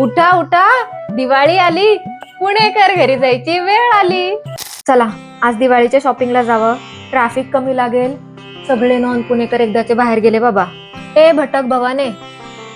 उठा उठा. दिवाळी आली. पुणेकर घरी जायची. वेळ आली. चला आज दिवाळीच्या शॉपिंगला जावं. ट्रॅफिक कमी लागेल. सगळे नॉन पुणेकर एकदाचे बाहेर गेले बाबा. ए भटक भवाने.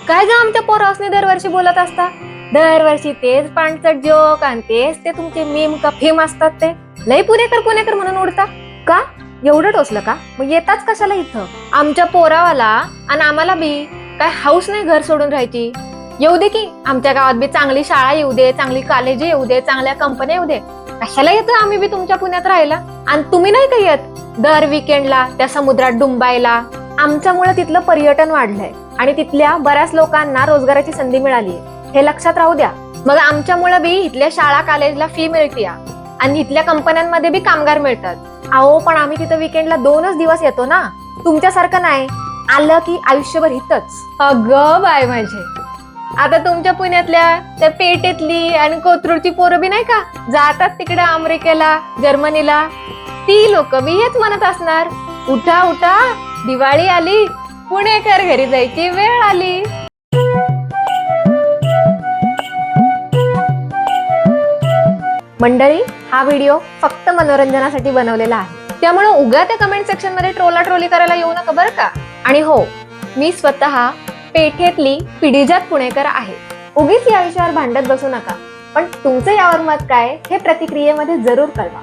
काय जा आमच्या पोरासने दरवर्षी बोलत असता? दरवर्षी तेच पाणचट जोक आणि तेच ते तुमचे मीम का फेम असतात ते. लय पुणेकर पुणेकर म्हणून उडता. का? एवढं टोचलं का? मग येताच कशाला इथं? आमच्या पोरावाला आणि आम्हाला बी. काय हाऊस नाही घर सोडून राहायची? येऊ दे की आमच्या गावात बी चांगली शाळा येऊ दे चांगली कॉलेज येऊ दे चांगल्या कंपन्या येऊ दे. कशाला येतो आम्ही बी तुमच्या पुण्यात राहायला? आणि तुम्ही नाही का येत? दर विकेंडला त्या समुद्रात डुंबायला. आमच्यामुळे तिथलं पर्यटन वाढलंय. आणि तिथल्या बऱ्याच लोकांना रोजगाराची संधी मिळाली हे लक्षात राहू द्या. मग आमच्यामुळे बी इथल्या शाळा कॉलेजला फी मिळते आणि इथल्या कंपन्यांमध्ये बी कामगार मिळतात. अहो पण आम्ही तिथं विकेंडला दोनच दिवस येतो ना? तुमच्यासारखं नाही. आलं की आयुष्यभर हितच अगं बाय माझे. आता तुमच्या पुण्यातल्या त्या पेटेतली आणि कोथरूडची पोरं बी नाही का? जातात तिकडे अमेरिकेला जर्मनीला. ती लोक बी हेच म्हणत असणार. उठा उठा दिवाळी आली. पुणेकर घरी जायची वेळ आली. मंडळी हा व्हिडिओ फक्त मनोरंजनासाठी बनवलेला आहे. त्यामुळे उगा त्या कमेंट सेक्शनमध्ये ट्रोला ट्रोली करायला येऊ नका बरं का? आणि हो मी स्वतः पेठेतली पिढीजात पुणेकर आहे. उगीच या विषयावर भांडत बसू नका. पण तुमचं यावर मत काय हे प्रतिक्रियेमध्ये जरूर कळवा.